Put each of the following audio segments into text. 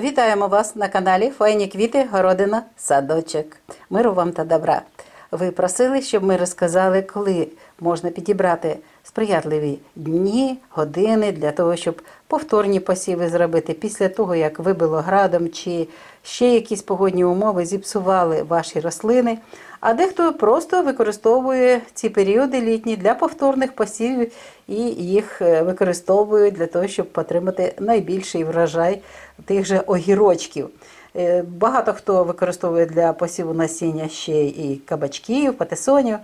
Вітаємо вас на каналі Файні квіти, городина, садочок. Миру вам та добра. Ви просили, щоб ми розказали, коли можна підібрати сприятливі дні, години для того, щоб повторні посіви зробити після того, як вибило градом чи ще якісь погодні умови зіпсували ваші рослини. А дехто просто використовує ці періоди літні для повторних посівів і їх е, використовують для того, щоб отримати найбільший врожай тих же огірочків. Е, Багато хто використовує для посіву насіння ще і кабачків, патисонів.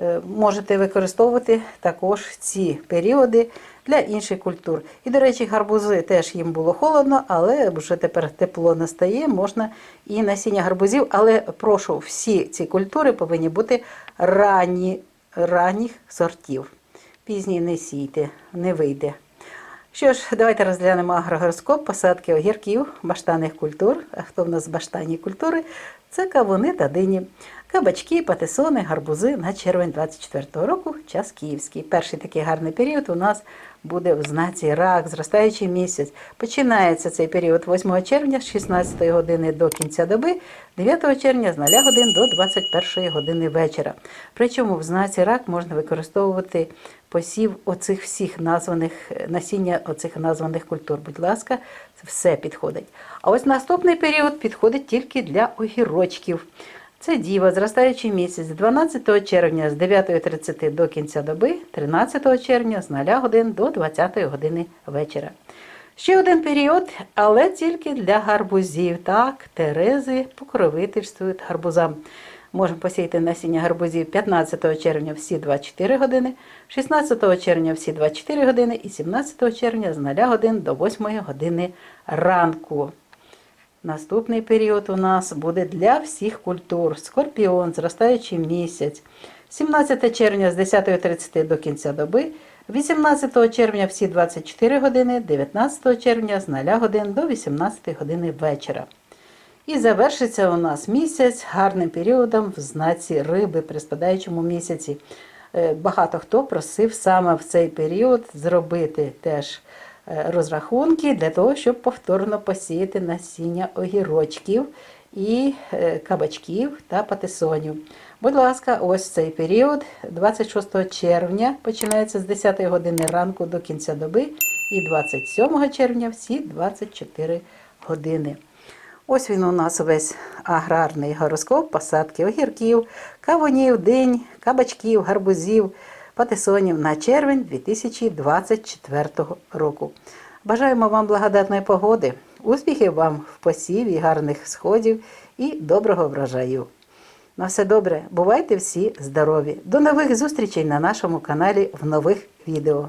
Е, Можете використовувати також ці періоди для інших культур. І, до речі, гарбузи теж їм було холодно, але вже тепер тепло настає, можна і насіння гарбузів. Але прошу, всі ці культури повинні бути ранні, ранніх сортів. Пізні не сійте, не вийде. Що ж, давайте розглянемо агрогороскоп, посадки огірків, баштанних культур. А хто в нас баштанні культури? Це кавуни та дині. Кабачки, патисони, гарбузи на червень 24-го року, час київський. Перший такий гарний період у нас буде в знаці рак, зростаючий місяць. Починається цей період 8 червня з 16 години до кінця доби, 9 червня з 0 годин до 21 години вечора. Причому в знаці рак можна використовувати посів оцих всіх названих насіння оцих названих культур. Будь ласка, це все підходить. А ось наступний період підходить тільки для огірочків. Це діва, зростаючий місяць з 12 червня з 9.30 до кінця доби, 13 червня з 0 годин до 20 години вечора. Ще один період, але тільки для гарбузів. Так, терези покровительствують гарбузам. Можемо посіяти насіння гарбузів 15 червня всі 24 години, 16 червня всі 24 години і 17 червня з 0 годин до 8 години ранку. Наступний період у нас буде для всіх культур. Скорпіон, зростаючий місяць. 17 червня з 10.30 до кінця доби, 18 червня всі 24 години, 19 червня з 0 годин до 18 години вечора. І завершиться у нас місяць гарним періодом в знаці риби при спадаючому місяці. Е, Багато хто просив саме в цей період зробити теж розрахунки для того, щоб повторно посіяти насіння огірочків і е, кабачків та патисонів. Будь ласка, ось цей період 26 червня починається з 10 години ранку до кінця доби, і 27 червня всі 24 години. Ось він у нас весь аграрний гороскоп, посадки огірків, кавунів, динь, кабачків, гарбузів, патисонів на червень 2024 року. Бажаємо вам благодатної погоди, успіхів вам в посіві, гарних сходів і доброго врожаю. На все добре, бувайте всі здорові. До нових зустрічей на нашому каналі в нових відео.